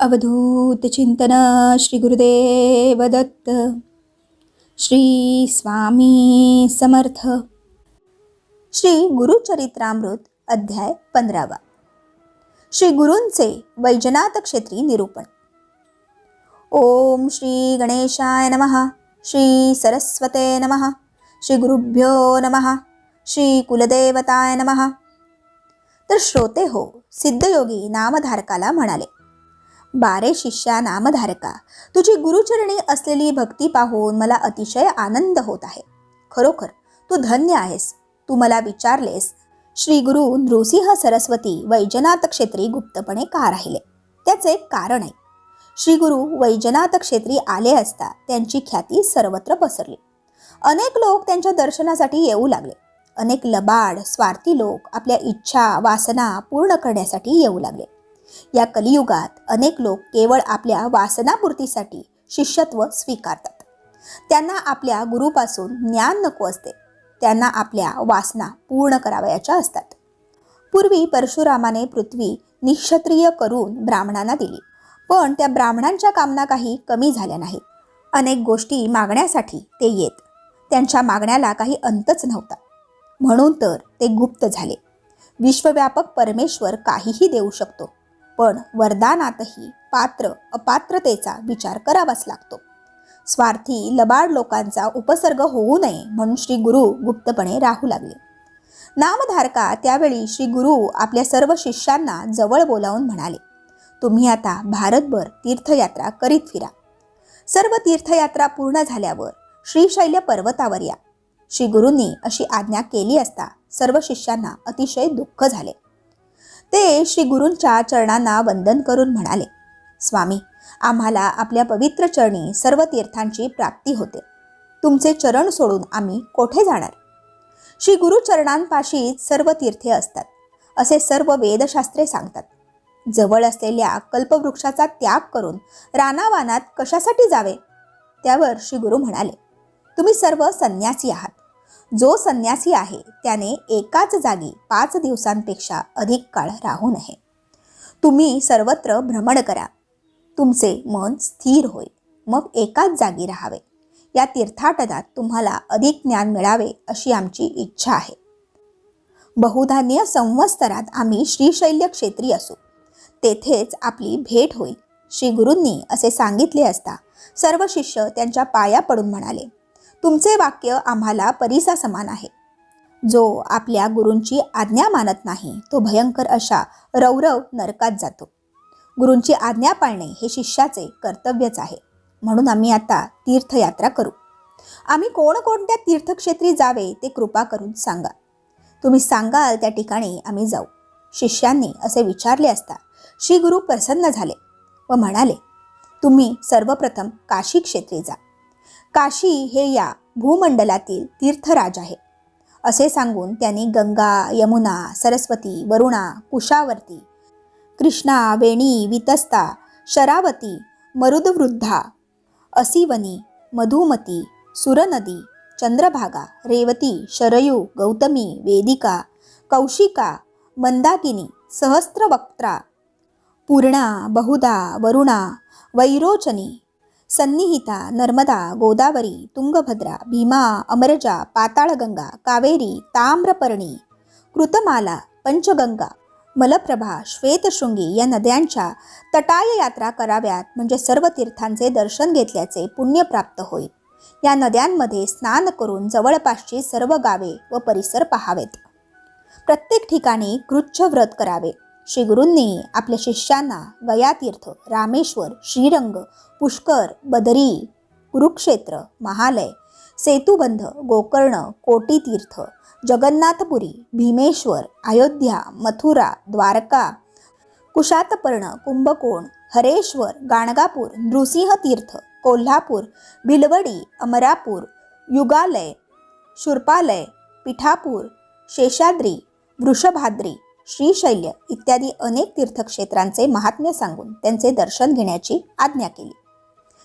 अवधूत चिंतन श्री गुरुदेव दत्त श्री स्वामी समर्थ. श्री गुरुचरित्रामृत अध्याय पंधरावा. श्री गुरूंचे वैजनाथ क्षेत्री निरूपण. ओम श्री गणेशाय नमः श्री सरस्वते नमः श्री गुरुभ्यो नमः श्री कुलदेवताय नमः. तर श्रोते हो सिद्धयोगी नामधारकाला म्हणाले बारे शिष्या नामधारका. तुझी गुरुचरणी असलेली भक्ती पाहून मला अतिशय आनंद होत आहे. खरोखर तू धन्य आहेस. तू मला विचारलेस. श्री गुरु नृसिंह सरस्वती वैजनाथ क्षेत्री गुप्तपणे का राहिले? त्याचे एक कारण आहे. श्री गुरु वैजनाथ क्षेत्री आले असता त्यांची ख्याती सर्वत्र पसरली. अनेक लोक त्यांच्या दर्शनासाठी येऊ लागले. अनेक लबाड स्वार्थी लोक आपल्या इच्छा वासना पूर्ण करण्यासाठी येऊ लागले. या कलियुगात अनेक लोक केवळ आपल्या वासनापूर्तीसाठी शिष्यत्व स्वीकारतात. त्यांना आपल्या गुरुपासून ज्ञान नको असते. त्यांना आपल्या वासना पूर्ण करावयाच्या असतात. पूर्वी परशुरामाने पृथ्वी निक्षत्रिय करून ब्राह्मणांना दिली. पण त्या ब्राह्मणांच्या कामना काही कमी झाल्या नाहीत. अनेक गोष्टी मागण्यासाठी ते येत. त्यांच्या मागण्याला काही अंतच नव्हता. म्हणून तर ते गुप्त झाले. विश्वव्यापक परमेश्वर काहीही देऊ शकतो. पण वरदानातही पात्र अपात्रतेचा विचार करावाच लागतो. स्वार्थी लबाड लोकांचा उपसर्ग होऊ नये म्हणून श्री गुरु गुप्तपणे राहू लागले. नामधारका त्यावेळी श्री गुरु आपल्या सर्व शिष्यांना जवळ बोलावून म्हणाले तुम्ही आता भारतभर तीर्थयात्रा करीत फिरा. सर्व तीर्थयात्रा पूर्ण झाल्यावर श्रीशैल्य पर्वतावर या श्री गुरूंनी अशी आज्ञा केली असता सर्व शिष्यांना अतिशय दुःख झाले. ते श्री गुरूंच्या चरणांना वंदन करून म्हणाले स्वामी आम्हाला आपल्या पवित्र चरणी सर्व तीर्थांची प्राप्ती होते. तुमचे चरण सोडून आम्ही कोठे जाणार? श्री गुरु चरणांपाशीच सर्व तीर्थे असतात असे सर्व वेदशास्त्रे सांगतात. जवळ असलेल्या कल्पवृक्षाचा त्याग करून रानावानात कशासाठी जावे? त्यावर श्री गुरु म्हणाले तुम्ही सर्व संन्यासी आहात. जो संन्यासी आहे त्याने एकाच जागी पाच दिवसांपेक्षा अधिक काळ राहू नये. तुम्ही सर्वत्र भ्रमण करा. तुमचे मन स्थिर होईल. मग एकाच जागी राहावे. या तीर्थाटनात तुम्हाला अधिक ज्ञान मिळावे अशी आमची इच्छा आहे. बहुधान्य संवत्सरात आम्ही श्रीशैल्य क्षेत्री असू. तेथेच आपली भेट होईल. श्री गुरूंनी असे सांगितले असता सर्व शिष्य त्यांच्या पाया पडून म्हणाले तुमचे वाक्य आम्हाला परीसा समान आहे. जो आपल्या गुरूंची आज्ञा मानत नाही तो भयंकर अशा रौरव नरकात जातो. गुरूंची आज्ञा पाळणे हे शिष्याचे कर्तव्यच आहे. म्हणून आम्ही आता तीर्थयात्रा करू. आम्ही कोणकोणत्या तीर्थक्षेत्री जावे ते कृपा करून सांगा. तुम्ही सांगाल त्या ठिकाणी आम्ही जाऊ. शिष्यांनी असे विचारले असता श्री गुरु प्रसन्न झाले व म्हणाले तुम्ही सर्वप्रथम काशी क्षेत्री जा. काशी हे या भूमंडलातील तीर्थराज आहे. असे सांगून त्यांनी गंगा यमुना सरस्वती वरुणा कुशावर्ती कृष्णा वेणी वितस्ता शरावती मरुदवृद्धा असिवनी मधुमती सुरनदी चंद्रभागा रेवती शरयू गौतमी वेदिका कौशिका मंदाकिनी सहस्त्रवक्त्रा पूर्णा बहुदा वरुणा वैरोचनी सन्निहिता नर्मदा गोदावरी तुंगभद्रा भीमा अमरजा पाताळगंगा कावेरी ताम्रपर्णी कृतमाला पंचगंगा मलप्रभा श्वेतशृंगी या नद्यांच्या तटाय यात्रा कराव्यात म्हणजे सर्व तीर्थांचे दर्शन घेतल्याचे पुण्य प्राप्त होईल. या नद्यांमध्ये स्नान करून जवळपासची सर्व गावे व परिसर पहावेत. प्रत्येक ठिकाणी कृच्छ व्रत करावे. श्री गुरूंनी आपल्या शिष्यांना गयातीर्थ रामेश्वर श्रीरंग पुष्कर बदरी कुरुक्षेत्र महालय सेतुबंध गोकर्ण कोटीतीर्थ जगन्नाथपुरी भीमेश्वर अयोध्या मथुरा द्वारका कुशातपर्ण कुंभकोण हरेश्वर गाणगापूर नृसिंहतीर्थ कोल्हापूर भिलवडी अमरापूर युगालय शुर्पालय पिठापूर शेषाद्री वृषभाद्री श्रीशैल्य इत्यादी अनेक तीर्थक्षेत्रांचे महात्म्य सांगून त्यांचे दर्शन घेण्याची आज्ञा केली.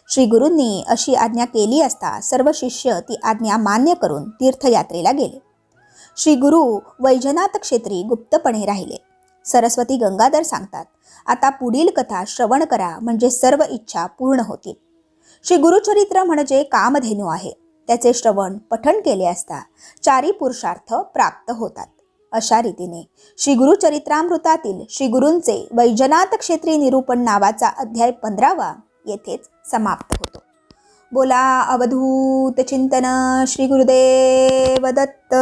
श्री गुरूंनी अशी आज्ञा केली असता सर्व शिष्य ती आज्ञा मान्य करून तीर्थयात्रेला गेले. श्री गुरु वैजनाथ क्षेत्री गुप्तपणे राहिले. सरस्वती गंगाधर सांगतात आता पुढील कथा श्रवण करा म्हणजे सर्व इच्छा पूर्ण होतील. श्री गुरुचरित्र म्हणजे कामधेनू आहे. त्याचे श्रवण पठण केले असता चारी पुरुषार्थ प्राप्त होतात. अशा रीतीने श्री गुरुचरित्रामृतातील श्री गुरूंचे वैजनाथ क्षेत्री निरूपण नावाचा अध्याय पंधरावा येथेच समाप्त होतो. बोला अवधूत चिंतन श्री गुरुदेव दत्त.